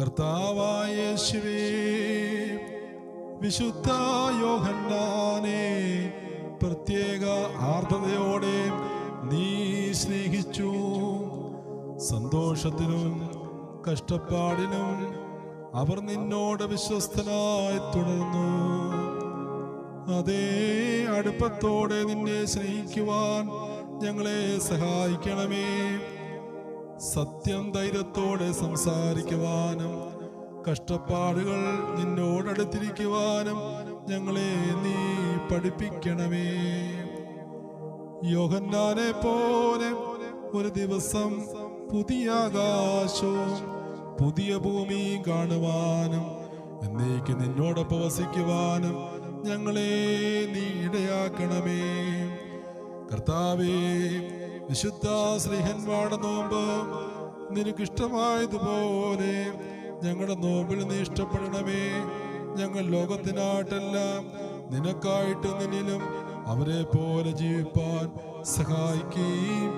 കർത്താവായ വിശുദ്ധ യോഹന്നാനെ പ്രത്യേക ആർദ്രതയോടെ നീ സ്നേഹിച്ചു. സന്തോഷത്തിനും കഷ്ടപ്പാടിനും അവർ നിന്നോട് വിശ്വസ്തനായി തുടർന്നു. അതേ അടുപ്പത്തോടെ നിന്നെ സ്നേഹിക്കുവാൻ ഞങ്ങളെ സഹായിക്കണമേ. സത്യം ധൈര്യത്തോടെ സംസാരിക്കുവാനും കഷ്ടപ്പാടുകൾ നിന്നോടടുത്തിരിക്കുവാനും ഞങ്ങളെ നീ പഠിപ്പിക്കണമേ. യോഹന്നാനെ പോലെ ഒരു ദിവസം പുതിയ ആകാശവും പുതിയ ഭൂമിയും കാണുവാനും എന്നേക്ക് നിന്നോടൊപ്പം വസിക്കുവാനും ഞങ്ങളെ നീ ഇടയാക്കണമേ. കർത്താവേ വിശുദ്ധ ശ്രീഹൻവാട നോമ്പ് നിനക്കിഷ്ടമായതുപോലെ ഞങ്ങളുടെ നോമ്പിൽ നീ ഇഷ്ടപ്പെടണമേ. ഞങ്ങൾ ലോകത്തിനായിട്ടല്ല നിനക്കായിട്ട് നിന്നിലും അവരെ പോലെ ജീവിപ്പാൻ സഹായിക്കുകയും